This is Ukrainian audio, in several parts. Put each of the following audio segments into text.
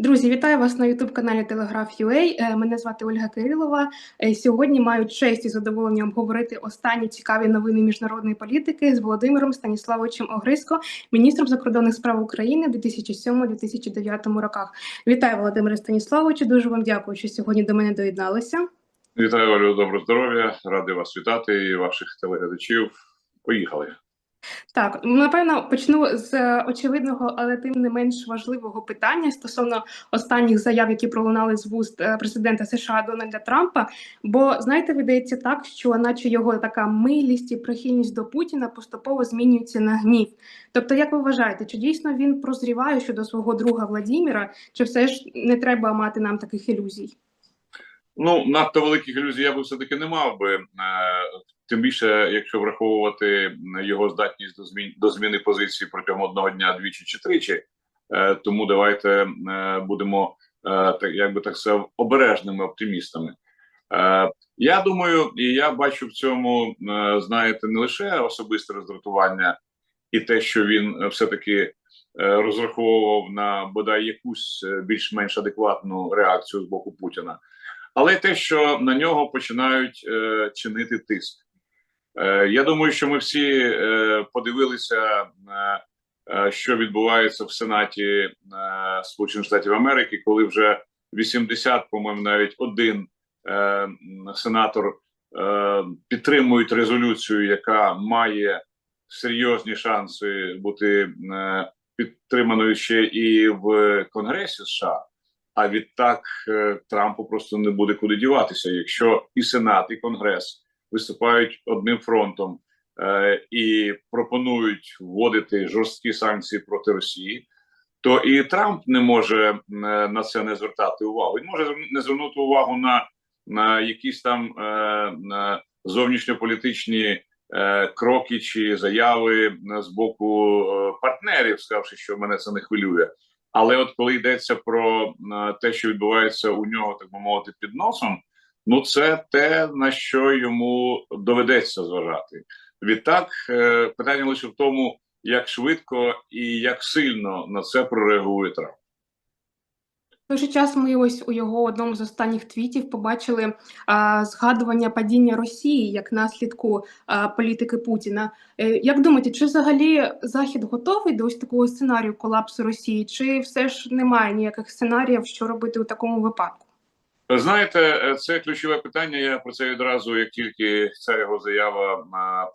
Друзі, вітаю вас на youtube каналі Телеграф UA. Мене звати Ольга Кирилова. Е, Сьогодні маю честь і задоволення обговорити останні цікаві новини міжнародної політики з Володимиром Станіславовичем Огриско, міністром закордонних справ України в 2007-2009 роках. Вітаю, Володимире Станіславовичу. Дуже вам дякую, що сьогодні до мене доєдналися. Вітаю Олю, доброго здоров'я. Радий вас вітати і ваших телеглядачів. Поїхали. Так, напевно, почну з е, очевидного, але тим не менш важливого питання стосовно останніх заяв, які пролунали з вуст е, президента США Дональда Трампа. Бо знаєте, видається так, що наче його така милість і прихильність до Путіна поступово змінюється на гнів. Тобто, як ви вважаєте, чи дійсно він прозріває щодо свого друга Владіміра, чи все ж не треба мати нам таких ілюзій? Ну, надто великих ілюзій я би все-таки не мав би. Тим більше, якщо враховувати його здатність до змін до зміни позиції протягом одного дня, двічі чи тричі. Е, Тому давайте е, будемо е, так, як би так сказав, обережними оптимістами. Я думаю, і я бачу в цьому, знаєте, не лише особисте роздратування і те, що він все-таки розраховував на бодай якусь більш-менш адекватну реакцію з боку Путіна, але й те, що на нього починають чинити тиск. Е, Я думаю, що ми всі е, подивилися, е, що відбувається в Сенаті Сполучених Штатів Америки, коли вже 80, по-моєму, навіть один сенатор підтримують резолюцію, яка має серйозні шанси бути підтриманою ще і в Конгресі США. А відтак Трампу просто не буде куди діватися, якщо і Сенат, і Конгрес виступають одним фронтом е, і пропонують вводити жорсткі санкції проти Росії, то і Трамп не може е, на це не звертати увагу. Він може не звернути увагу на, на якісь там е, на зовнішньополітичні е, кроки чи заяви е, з боку партнерів, сказавши, що мене це не хвилює. Але от коли йдеться про те, що відбувається у нього, так би мовити, під носом, ну це те, на що йому доведеться зважати. Відтак, е, питання лише в тому, як швидко і як сильно на це прореагує Трамп. В той же час ми ось у його одному з останніх твітів побачили а, згадування падіння Росії як наслідку а, політики Путіна. Е, як думаєте, чи взагалі Захід готовий до ось такого сценарію колапсу Росії, чи все ж немає ніяких сценаріїв, що робити у такому випадку? Знаєте, е, це ключове питання. Я про це відразу, як тільки ця його заява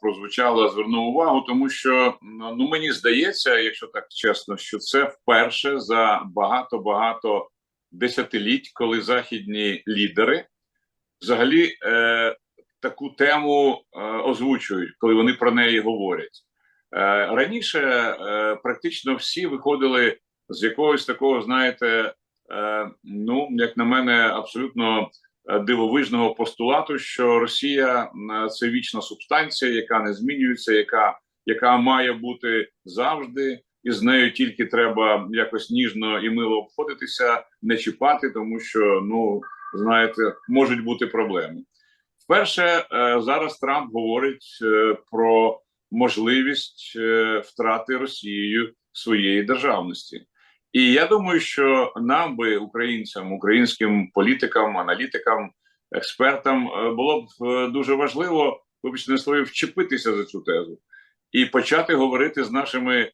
прозвучала, звернув увагу, тому що ну мені здається, якщо так чесно, що це вперше за багато багато десятиліть, коли західні лідери взагалі е, таку тему е, озвучують, коли вони про неї говорять. Е, Раніше е, практично всі виходили з якогось такого, знаєте, ну як на мене, абсолютно е, дивовижного постулату, що Росія е, це вічна субстанція, яка не змінюється, яка, яка має бути завжди і з нею тільки треба якось ніжно і мило обходитися, не чіпати, тому що ну знаєте, можуть бути проблеми. Вперше е, зараз Трамп говорить е, про можливість е, втрати Росією своєї державності. І я думаю, що нам би, українцям, українським політикам, аналітикам, експертам, е, було б е, дуже важливо вибачте слові вчепитися за цю тезу і почати говорити з нашими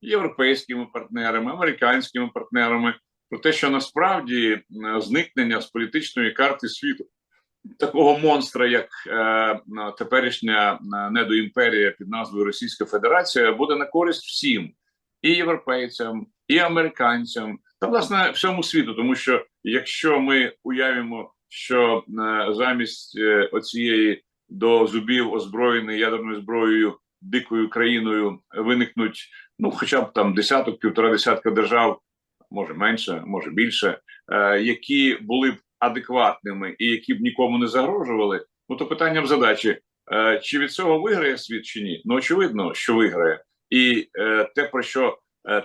європейськими партнерами, американськими партнерами про те, що насправді е, зникнення з політичної карти світу такого монстра, як е, теперішня недоімперія під назвою Російська Федерація, буде на користь всім і європейцям, і американцям, та власне всьому світу, тому що якщо ми уявимо, що е, замість е, оцієї до зубів озброєної ядерною зброєю дикою країною виникнуть ну, хоча б там десяток, півтора десятка держав, може менше, може більше, е, які були б адекватними і які б нікому не загрожували. Ну то питання в задачі: чи від цього виграє світ чи ні? Ну очевидно, що виграє, і е, те, про що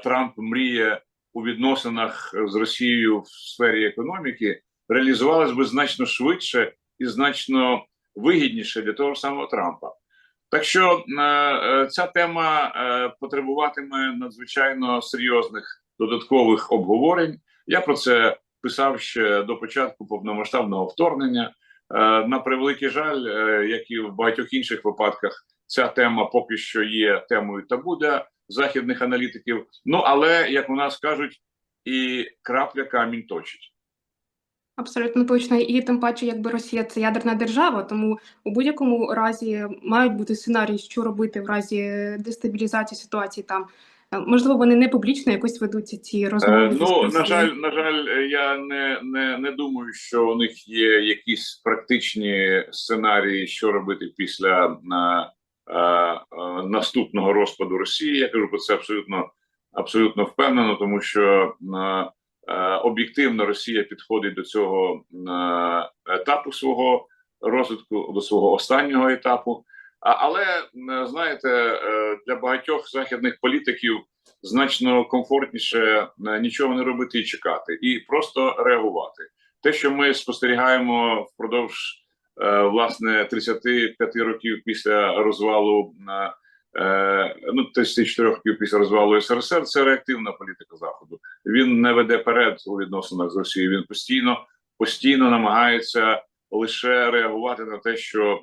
Трамп мріє у відносинах з Росією в сфері економіки, реалізувалось би значно швидше і значно вигідніше для того самого Трампа. Так що е, е, ця тема е, потребуватиме надзвичайно серйозних додаткових обговорень. Я про це писав ще до початку повномасштабного вторгнення. Е, На превеликий жаль, е, як і в багатьох інших випадках, ця тема поки що є темою табу для західних аналітиків. Ну але як у нас кажуть, і крапля камінь точить. Абсолютно точно, і тим паче, якби Росія це ядерна держава, тому у будь-якому разі мають бути сценарії, що робити в разі дестабілізації ситуації там. Е, Можливо, вони не публічно якось ведуться ці розмови. Е, Ну на жаль, на жаль, е, я не, не, не думаю, що у них є якісь практичні сценарії, що робити після на, е, е, наступного розпаду Росії. Я кажу про це абсолютно абсолютно впевнено, тому що е, е, об'єктивно Росія підходить до цього е, етапу свого розвитку, до свого останнього етапу. Але е, знаєте, е, для багатьох західних політиків значно комфортніше е, нічого не робити і чекати, і просто реагувати. Те, що ми спостерігаємо впродовж е, власне 35 років після розвалу е, е, ну 34 років після розвалу СРСР, це реактивна політика заходу. Він не веде перед у відносинах з Росією. Він постійно постійно намагається лише реагувати на те, що е,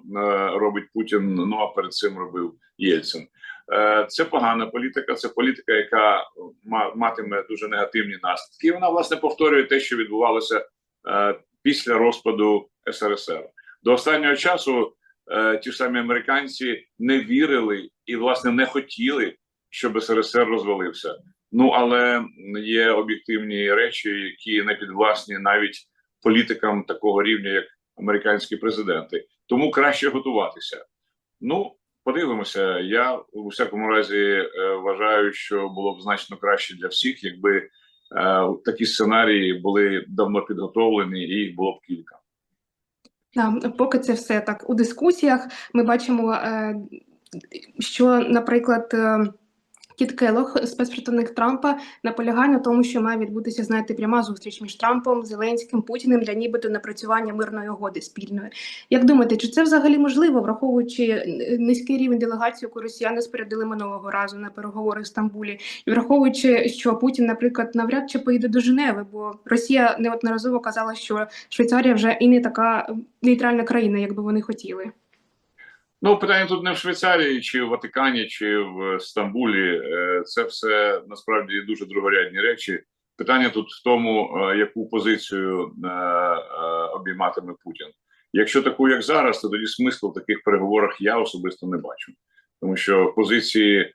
робить Путін. Ну а перед цим робив Єльцин. Е, Це погана політика. Це політика, яка ма- матиме дуже негативні наслідки. Вона власне повторює те, що відбувалося е, після розпаду СРСР. До останнього часу е, ті самі американці не вірили і власне не хотіли, щоб СРСР розвалився. Ну але є об'єктивні речі, які не підвласні навіть політикам такого рівня, як американські президенти. Тому краще готуватися. Ну, подивимося. Я у всякому разі е, вважаю, що було б значно краще для всіх, якби е, такі сценарії були давно підготовлені, і їх було б кілька. Поки це все так у дискусіях. Ми бачимо, е, що, наприклад, е, Кіт Келох, спецпредставник Трампа, наполягає на тому, що має відбутися, знаєте, пряма зустріч між Трампом, Зеленським, Путіним для нібито напрацювання мирної угоди спільної. Як думаєте, чи це взагалі можливо, враховуючи низький рівень делегації, яку росіяни спорядили минулого разу на переговори в Стамбулі, і враховуючи, що Путін, наприклад, навряд чи поїде до Женеви, бо Росія неодноразово казала, що Швейцарія вже і не така нейтральна країна, як би вони хотіли. Ну, питання тут не в Швейцарії, чи в Ватикані, чи в Стамбулі. Е, Це все насправді дуже другорядні речі. Питання тут в тому, е, яку позицію е, обійматиме Путін. Якщо таку, як зараз, то тоді смислу в таких переговорах я особисто не бачу, тому що позиції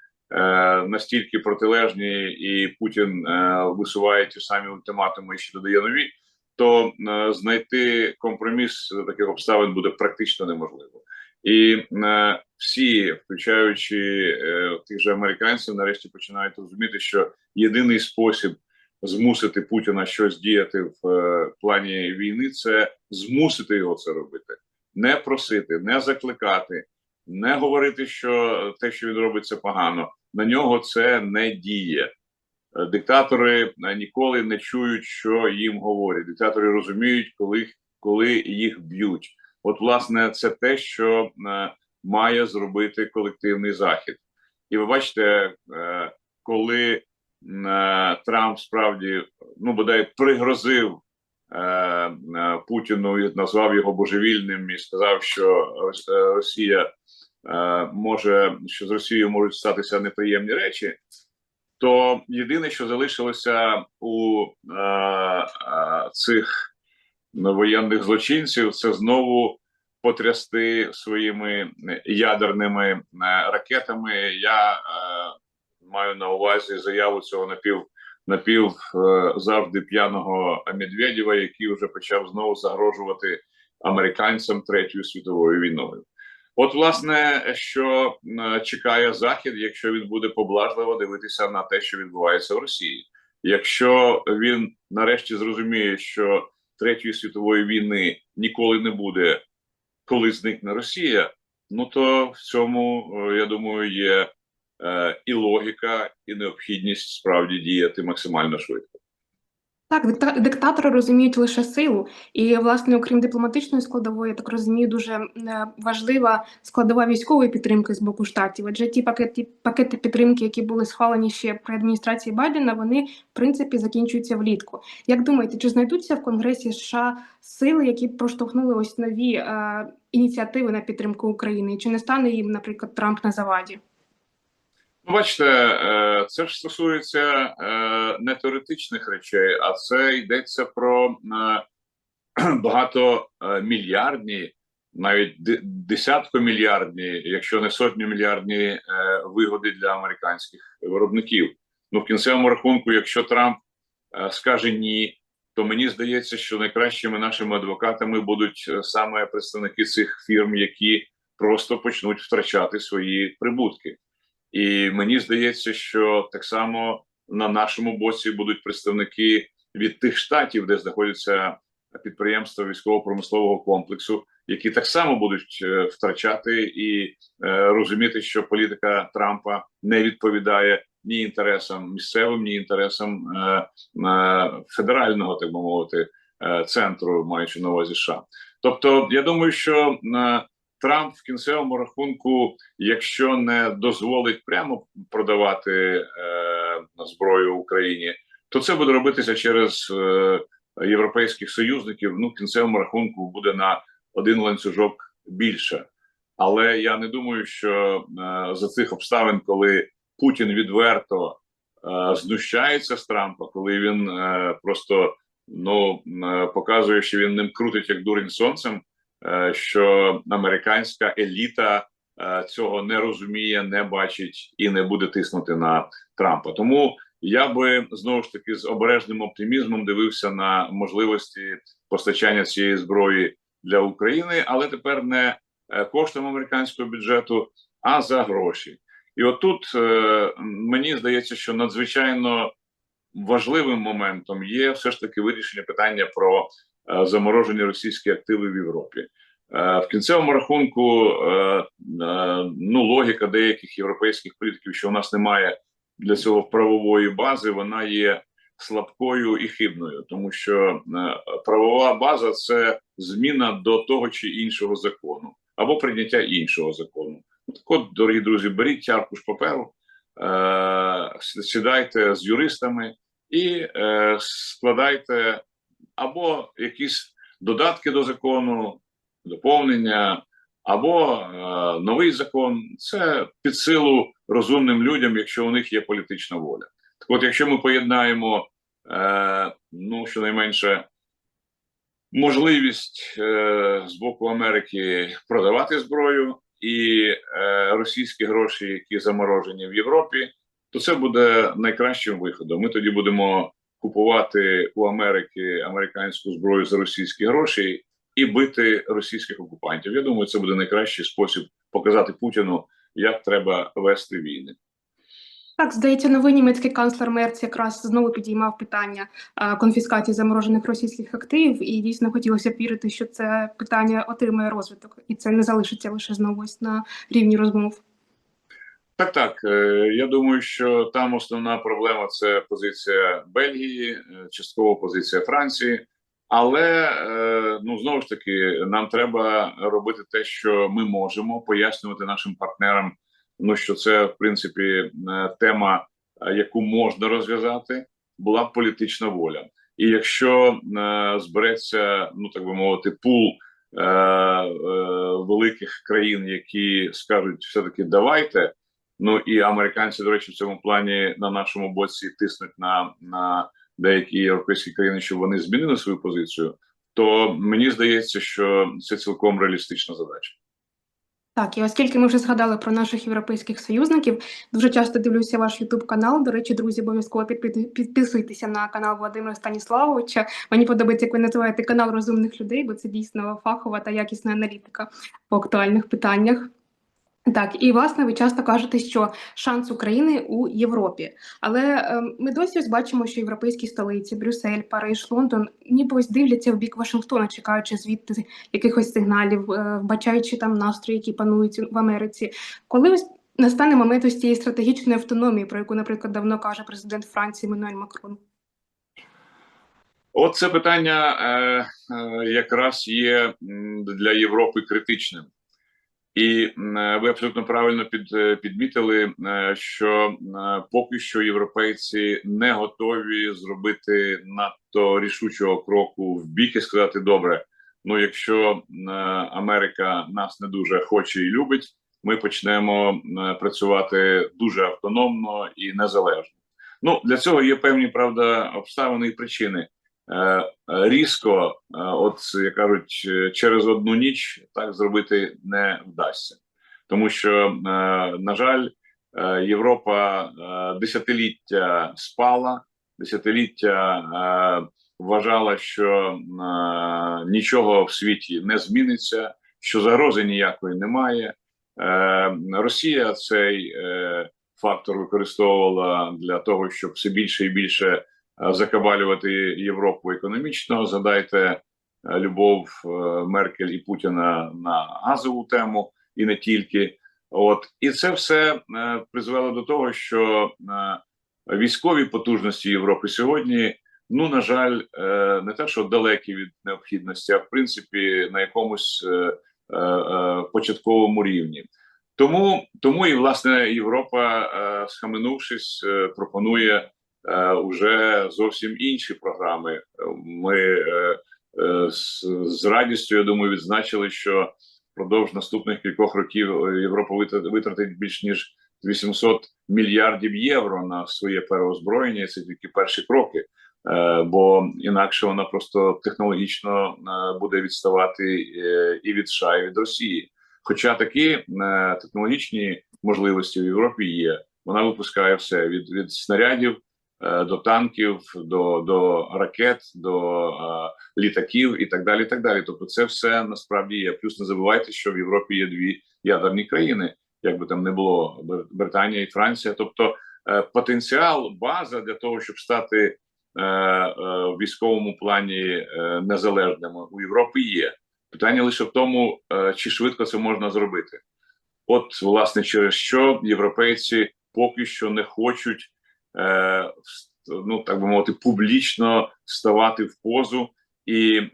настільки протилежні, і Путін висуває ті самі ультиматуми і ще додає нові, то знайти компроміс таких обставин буде практично неможливо. І е, всі, включаючи е, тих же американців, нарешті починають розуміти, що єдиний спосіб змусити Путіна щось діяти в е, плані війни це змусити його це робити, не просити, не закликати, не говорити, що те, що він робить, це погано. На нього це не діє. Е, Диктатори е, ніколи не чують, що їм говорять. Диктатори розуміють, коли, коли їх б'ють. От, власне, це те, що е, має зробити колективний захід. І ви бачите, е, коли е, Трамп справді ну бодай пригрозив Путіну і назвав його божевільним і сказав, що Росія може що з Росією можуть статися неприємні речі. То єдине, що залишилося у цих воєнних злочинців, це знову потрясти своїми ядерними е, ракетами. Я е, маю на увазі заяву цього напів напів е, завжди п'яного Медведєва, який вже почав знову загрожувати американцям третьою світовою війною. От, власне, що е, чекає Захід, якщо він буде поблажливо дивитися на те, що відбувається в Росії, якщо він нарешті зрозуміє, що третьої світової війни ніколи не буде, коли зникне Росія, ну то в цьому е, я думаю є е, і логіка, і необхідність справді діяти максимально швидко. Так, дикта- диктатори розуміють лише силу, і власне, окрім дипломатичної складової, я так розумію, дуже е, важлива складова військової підтримки з боку штатів. Адже ті пакети, пакети підтримки, які були схвалені ще при адміністрації Байдена, вони в принципі закінчуються влітку. Як думаєте, чи знайдуться в Конгресі США сили, які проштовхнули ось нові е, ініціативи на підтримку України? Чи не стане їм, наприклад, Трамп на заваді? Ну, бачите, е, це ж стосується е, не теоретичних речей, а це йдеться про е, багатомільярдні, навіть десяткомільярдні, якщо не сотньомільярдні е, вигоди для американських виробників. Ну, в кінцевому рахунку, якщо Трамп скаже ні, то мені здається, що найкращими нашими адвокатами будуть саме представники цих фірм, які просто почнуть втрачати свої прибутки. І мені здається, що так само на нашому боці будуть представники від тих штатів, де знаходяться підприємства військово-промислового комплексу, які так само будуть е, втрачати і е, розуміти, що політика Трампа не відповідає ні інтересам місцевим, ні інтересам е, федерального, так би мовити, центру, маючи на увазі США. Тобто, я думаю, що Трамп в кінцевому рахунку, якщо не дозволить прямо продавати е, зброю Україні, то це буде робитися через е, європейських союзників. Ну, в кінцевому рахунку буде на один ланцюжок більше. Але я не думаю, що е, за цих обставин, коли Путін відверто е, знущається з Трампа, коли він е, просто ну е, показує, що він ним крутить як дурень сонцем що американська еліта е, цього не розуміє, не бачить і не буде тиснути на Трампа. Тому я би знову ж таки з обережним оптимізмом дивився на можливості постачання цієї зброї для України, але тепер не е, коштом американського бюджету, а за гроші. І отут е, мені здається, що надзвичайно важливим моментом є все ж таки вирішення питання про е, заморожені російські активи в Європі. Е, В кінцевому рахунку е, е, ну логіка деяких європейських політиків, що у нас немає для цього правової бази, вона є слабкою і хибною, тому що е, правова база це зміна до того чи іншого закону або прийняття іншого закону. Так от, дорогі друзі, беріть аркуш паперу, е, сідайте з юристами і е, складайте або якісь додатки до закону, доповнення, або е, новий закон. Це під силу розумним людям, якщо у них є політична воля. Так от, якщо ми поєднаємо, е, ну щонайменше, можливість е, з боку Америки продавати зброю і е, російські гроші, які заморожені в Європі, то це буде найкращим виходом. Ми тоді будемо купувати у Америки американську зброю за російські гроші і бити російських окупантів. Я думаю, це буде найкращий спосіб показати Путіну, як треба вести війни. Так, здається, новий німецький канцлер Мерц якраз знову підіймав питання а, конфіскації заморожених російських активів, і дійсно хотілося б вірити, що це питання отримає розвиток, і це не залишиться лише знову на рівні розмов. Так, так. Е, Я думаю, що там основна проблема це позиція Бельгії, е, частково позиція Франції. Але е, ну знову ж таки, нам треба робити те, що ми можемо, пояснювати нашим партнерам. Ну що це в принципі тема, яку можна розв'язати, була політична воля. І якщо збереться, ну так би мовити, пул великих країн, які скажуть, все таки давайте. Ну і американці, до речі, в цьому плані на нашому боці тиснуть на, на деякі європейські країни, щоб вони змінили свою позицію. То мені здається, що це цілком реалістична задача. Так, і оскільки ми вже згадали про наших європейських союзників, дуже часто дивлюся ваш Ютуб канал. До речі, друзі, обов'язково підпи- підписуйтеся на канал Володимира Станіславовича. Мені подобається, як ви називаєте канал розумних людей, бо це дійсно фахова та якісна аналітика по актуальних питаннях. Так, і власне ви часто кажете, що шанс України у Європі. Але е, ми досі ось бачимо, що європейські столиці, Брюссель, Париж, Лондон, ніби ось дивляться в бік Вашингтона, чекаючи звідти якихось сигналів, е, вбачаючи там настрої, які панують в Америці. Коли ось настане момент ось цієї стратегічної автономії, про яку, наприклад, давно каже президент Франції Мануель Макрон? От це питання е, е, якраз є для Європи критичним. І е, ви абсолютно правильно під, е, підмітили, е, що поки що європейці не готові зробити надто рішучого кроку в бік і сказати: добре, ну якщо Америка нас не дуже хоче і любить, ми почнемо працювати дуже автономно і незалежно. Ну для цього є певні правда обставини і причини. Е, Різко, е, от як кажуть, е, через одну ніч так зробити не вдасться, тому що, на жаль, Європа десятиліття спала, десятиліття вважала, що нічого в світі не зміниться, що загрози ніякої немає. Росія цей фактор використовувала для того, щоб все більше і більше закабалювати Європу економічно. Згадайте е, любов е, Меркель і Путіна на газову тему, і не тільки. От і це все е, призвело до того, що е, військові потужності Європи сьогодні, ну на жаль, е, не те, що далекі від необхідності, а в принципі на якомусь е, е, е, початковому рівні. Тому тому і власне Європа, е, схаменувшись, е, пропонує е, уже зовсім інші програми. Ми е, е, з, радістю, я думаю, відзначили, що впродовж наступних кількох років Європа витра- витратить більш ніж 800 мільярдів євро на своє переозброєння. Це тільки перші кроки. Е, Бо інакше вона просто технологічно е, буде відставати е, і від США, і від Росії. Хоча такі е, технологічні можливості в Європі є. Вона випускає все від, від снарядів е, до танків, до, до ракет, до е, літаків і так далі. і так далі. Тобто, це все насправді є. Плюс не забувайте, що в Європі є дві ядерні країни, як би там не було Британія і Франція. Тобто, е, потенціал, база для того, щоб стати е, е, в військовому плані е, незалежними у Європі є. Питання лише в тому, е, чи швидко це можна зробити. От, власне, через що європейці поки що не хочуть, е, ну так би мовити, публічно ставати в позу і е,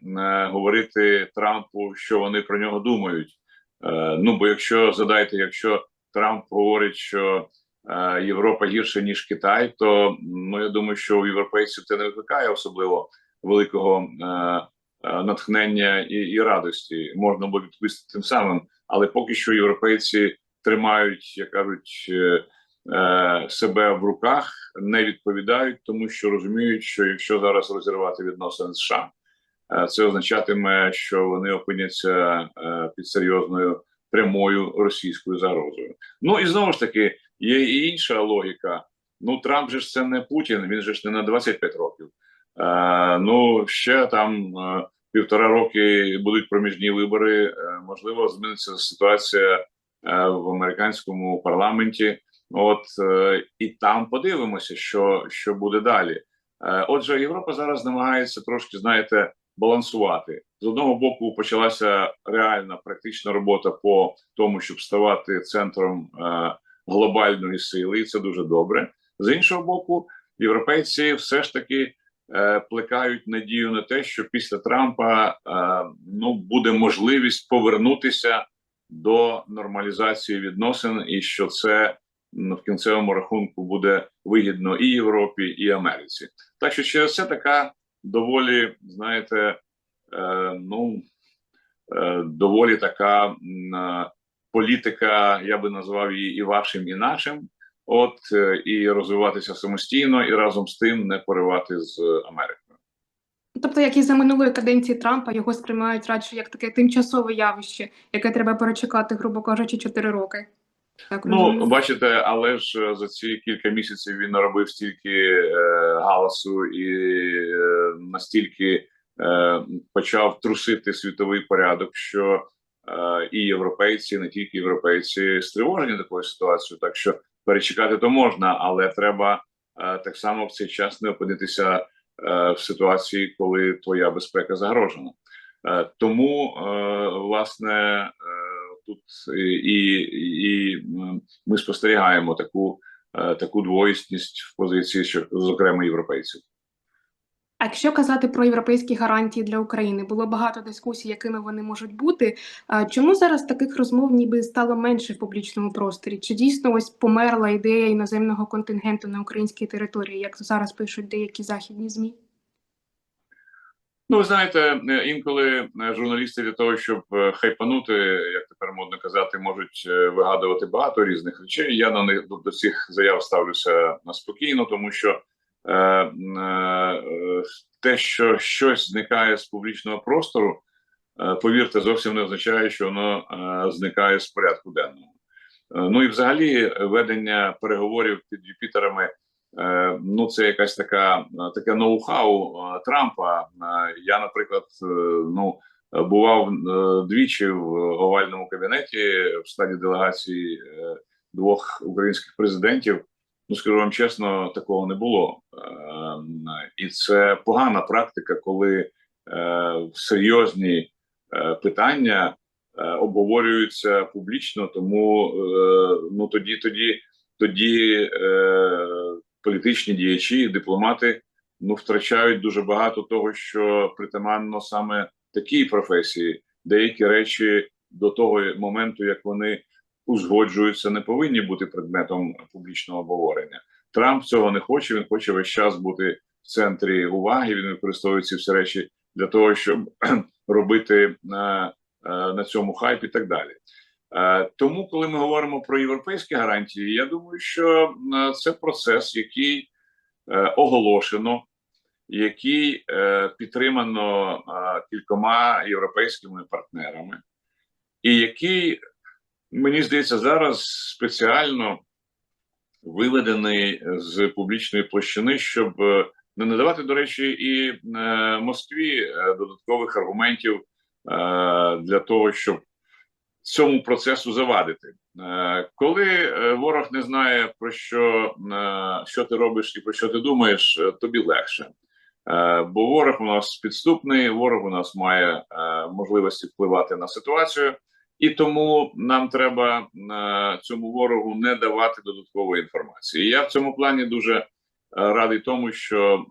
говорити Трампу, що вони про нього думають. Е, ну бо якщо задайте, якщо Трамп говорить, що е, Європа гірше ніж Китай, то ну я думаю, що у європейців це не викликає особливо великого е, натхнення і, і радості. Можна було відповісти тим самим, але поки що європейці тримають, як кажуть, себе в руках, не відповідають, тому що розуміють, що якщо зараз розірвати відносини з США, е, це означатиме, що вони опиняться е, під серйозною прямою російською загрозою. Ну і знову ж таки є і інша логіка. Ну, Трамп же ж це не Путін, він же ж не на 25 років. Е, ну ще там е, півтора роки будуть проміжні вибори. Е, можливо, зміниться ситуація е, в американському парламенті. От е, і там подивимося, що, що буде далі. Е, отже, Європа зараз намагається трошки, знаєте, балансувати з одного боку. Почалася реальна практична робота по тому, щоб ставати центром е, глобальної сили, і це дуже добре. З іншого боку, європейці все ж таки плекають надію на те, що після Трампа ну буде можливість повернутися до нормалізації відносин, і що це в кінцевому рахунку буде вигідно і Європі, і Америці. Так що через це така доволі, знаєте, е, ну е, доволі така е, політика, я би назвав її і вашим, і нашим. От е, і розвиватися самостійно, і разом з тим не поривати з Америкою. Тобто, як і за минулої каденції Трампа, його сприймають радше як таке тимчасове явище, яке треба перечекати, грубо кажучи, 4 роки. Так, Ну, бачите, але ж е, за ці кілька місяців він наробив стільки е, галасу і е, настільки е, почав трусити світовий порядок, що е, і європейці, не тільки європейці, стривожені такою ситуацією. Так що перечекати то можна, але треба е, так само в цей час не опинитися е, в ситуації, коли твоя безпека загрожена. Е, тому, е, власне, е, тут і, і, і ми спостерігаємо таку, е, таку двоїсність в позиції, що зокрема європейців. А якщо казати про європейські гарантії для України, було багато дискусій, якими вони можуть бути. Чому зараз таких розмов ніби стало менше в публічному просторі? Чи дійсно ось померла ідея іноземного контингенту на українській території, як зараз пишуть деякі західні змі? Ну, ви знаєте, е, інколи е, журналісти для того, щоб е, хайпанути, як тепер модно казати, можуть вигадувати багато різних речей. Я на них до, цих заяв ставлюся на спокійно, тому що е, е, те, що щось зникає з публічного простору, е, повірте, зовсім не означає, що воно е, зникає з порядку денного. Е, Ну і взагалі ведення переговорів під Юпітерами. Е, Ну, це якась така е, таке ноу-хау е, Трампа. Я, наприклад, ну бував двічі в овальному кабінеті в складі делегації двох українських президентів. Ну, скажу вам чесно, такого не було. І це погана практика, коли серйозні питання обговорюються публічно, тому ну тоді, тоді, тоді політичні діячі, дипломати ну втрачають дуже багато того, що притаманно саме такій професії. Деякі речі до того моменту, як вони узгоджуються, не повинні бути предметом публічного обговорення. Трамп цього не хоче. Він хоче весь час бути в центрі уваги. Він використовує ці всі речі для того, щоб робити на, е, на цьому хайп і так далі. Е, Тому, коли ми говоримо про європейські гарантії, я думаю, що е, це процес, який е, оголошено, який підтримано кількома європейськими партнерами, і який, мені здається, зараз спеціально виведений з публічної площини, щоб не надавати, до речі, і Москві додаткових аргументів для того, щоб цьому процесу завадити. Е, Коли е, ворог не знає про що, е, що ти робиш і про що ти думаєш, тобі легше. Бо ворог у нас підступний, ворог у нас має можливості впливати на ситуацію, і тому нам треба цьому ворогу не давати додаткової інформації. Я в цьому плані дуже радий тому, що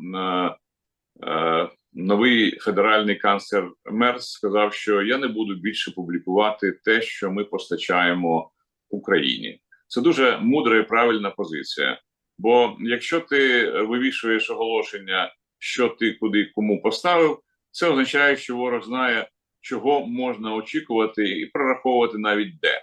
новий федеральний канцлер Мерц сказав, що я не буду більше публікувати те, що ми постачаємо Україні. Це дуже мудра і правильна позиція. Бо якщо ти вивішуєш оголошення, що ти куди кому поставив, це означає, що ворог знає, чого можна очікувати і прораховувати навіть де.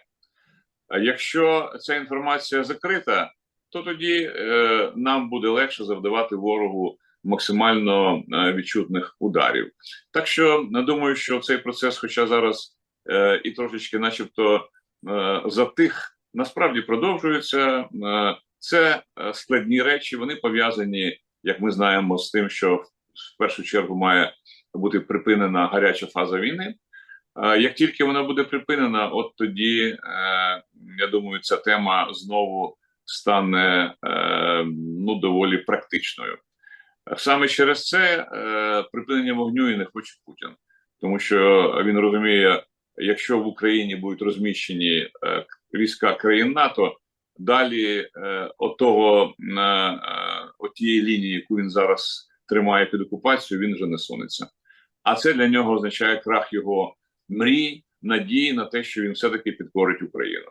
А якщо ця інформація закрита, то тоді е, нам буде легше завдавати ворогу максимально е, відчутних ударів. Так що я думаю, що цей процес, хоча зараз е, і трошечки, начебто, е, затих, насправді продовжується. Е, це е, складні речі, вони пов'язані, як ми знаємо, з тим, що в першу чергу має бути припинена гаряча фаза війни. Е, Як тільки вона буде припинена, от тоді е, я думаю, ця тема знову стане е, ну доволі практичною. Саме через це е, припинення вогню і не хоче Путін, тому що він розуміє, якщо в Україні будуть розміщені е, війська країн НАТО, далі е, отого е, е, отієї лінії, яку він зараз тримає під окупацією, він вже не сунеться. А це для нього означає крах його мрій, надії на те, що він все-таки підкорить Україну.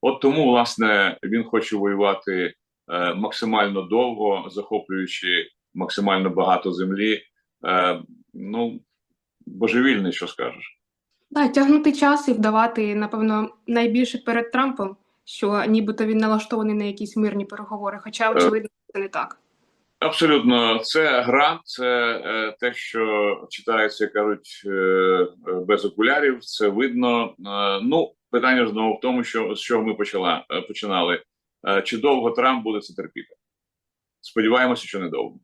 От тому, власне, він хоче воювати максимально довго, захоплюючи максимально багато землі. Е, ну, божевільний, що скажеш. Да, тягнути час і вдавати, напевно, найбільше перед Трампом, що нібито він налаштований на якісь мирні переговори, хоча, очевидно, це не так. Абсолютно, це гра, це е, те, що читається, кажуть, е, е, без окулярів. Це видно. Е, ну, питання знову в тому, що з чого ми почала е, починали. Е, чи довго Трамп буде це терпіти? Сподіваємося, що недовго.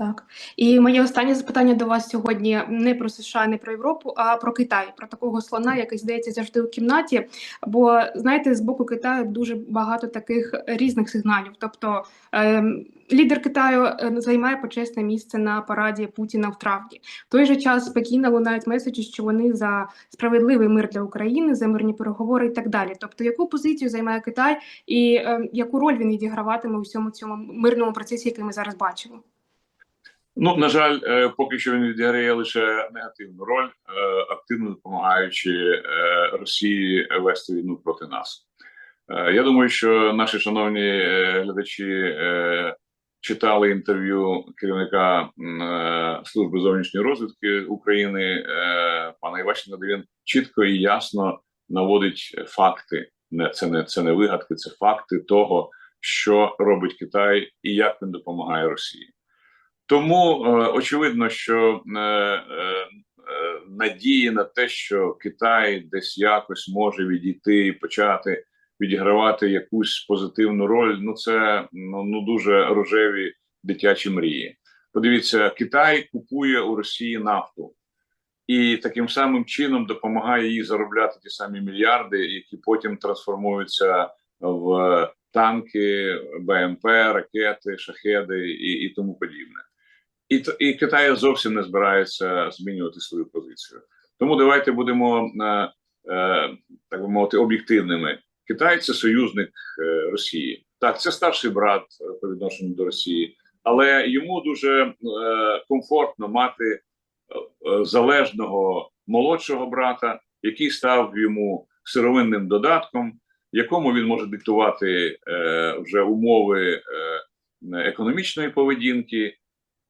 Так, і моє останнє запитання до вас сьогодні не про США, не про Європу, а про Китай, про такого слона, який здається завжди у кімнаті. Бо знаєте, з боку Китаю дуже багато таких різних сигналів. Тобто е, лідер Китаю е, займає почесне місце на параді Путіна в травні. В той же час спокійно лунають меседжі, що вони за справедливий мир для України, за мирні переговори і так далі. Тобто, яку позицію займає Китай і е, яку роль він відіграватиме у всьому цьому мирному процесі, який ми зараз бачимо? Ну, на жаль, е, поки що він відіграє лише негативну роль, е, активно допомагаючи е, Росії вести війну проти нас. Я думаю, що наші шановні глядачі читали інтерв'ю керівника служби зовнішньої розвідки України пана Іващенка, де він чітко і ясно наводить факти. Це не це не вигадки, це факти того, що робить Китай і як він допомагає Росії. Тому е, очевидно, що е, е, надії на те, що Китай десь якось може відійти і почати відігравати якусь позитивну роль, ну це ну, ну дуже рожеві дитячі мрії. Подивіться, Китай купує у Росії нафту і таким самим чином допомагає їй заробляти ті самі мільярди, які потім трансформуються в танки, БМП, ракети, шахеди і, і тому подібне. І, і Китай зовсім не збирається змінювати свою позицію. Тому давайте будемо е, е, так би мовити об'єктивними. Китай це союзник е, Росії. Так, це старший брат е, по відношенню до Росії, але йому дуже е, комфортно мати залежного молодшого брата, який став йому сировинним додатком, якому він може диктувати е, вже умови е, економічної поведінки.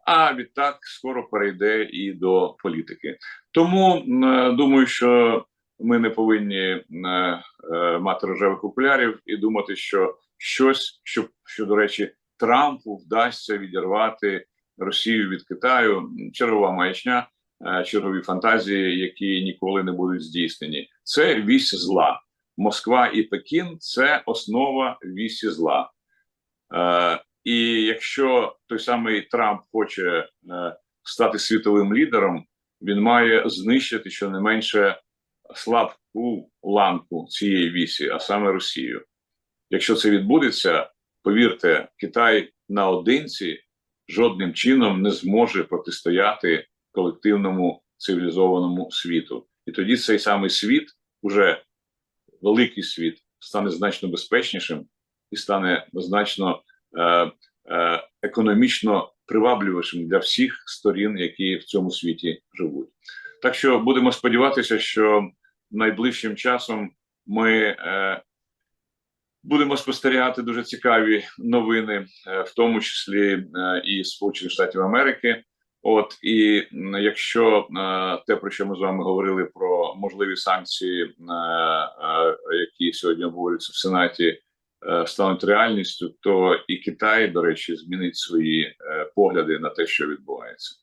А відтак скоро перейде і до політики. Тому е, думаю, що ми не повинні е, е, мати рожевих окулярів і думати, що щось, що, що до речі, Трампу вдасться відірвати Росію від Китаю. Чергова маячня, чергові фантазії, які ніколи не будуть здійснені. Це вісь зла. Москва і Пекін це основа вісі зла. І якщо той самий Трамп хоче е, стати світовим лідером, він має знищити щонайменше слабку ланку цієї вісі, а саме Росію. Якщо це відбудеться, повірте, Китай наодинці жодним чином не зможе протистояти колективному цивілізованому світу. І тоді цей самий світ, уже великий світ, стане значно безпечнішим і стане значно економічно привабливішим для всіх сторін, які в цьому світі живуть. Так що будемо сподіватися, що найближчим часом ми е, будемо спостерігати дуже цікаві новини, е, в тому числі е, і Сполучених Штатів Америки. От і якщо е, те, про що ми з вами говорили, про можливі санкції, е, е, які сьогодні обговорюються в Сенаті, е, стануть реальністю, то і Китай, до речі, змінить свої е, погляди на те, що відбувається.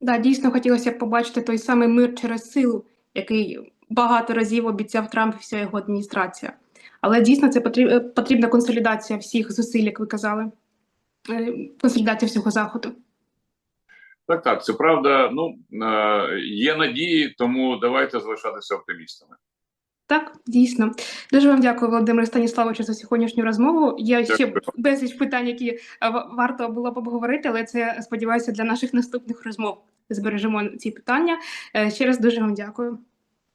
Да, дійсно хотілося б побачити той самий мир через силу, який багато разів обіцяв Трамп і вся його адміністрація. Але дійсно це е, потрібна консолідація всіх зусиль, як ви казали, Е, консолідація всього заходу. Так, так, це правда. Ну е, є надії, тому давайте залишатися оптимістами. Так, дійсно. Дуже вам дякую, Володимир Станіславовичу, за сьогоднішню розмову. Є ще Дякую. безліч питань, які е, варто було б обговорити, але це сподіваюся для наших наступних розмов. Збережемо ці питання. Е, Ще раз дуже вам дякую.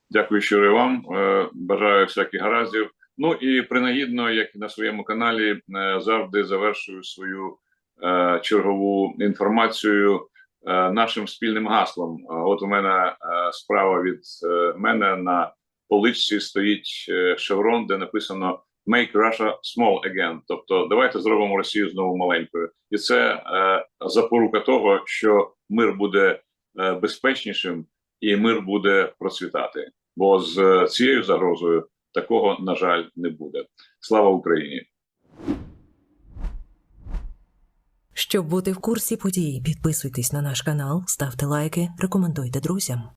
Дякую щиро і вам. Е, Бажаю всяких гараздів. Ну і принагідно, як і на своєму каналі, завжди завершую свою чергову інформацію нашим спільним гаслом. От у мене справа від мене на поличці стоїть е, шеврон, де написано Make Russia small again. Тобто, давайте зробимо Росію знову маленькою, і це е, запорука того, що мир буде е, безпечнішим і мир буде процвітати. Бо з е, цією загрозою такого на жаль не буде. Слава Україні! Щоб бути в курсі подій, підписуйтесь на наш канал, ставте лайки, рекомендуйте друзям.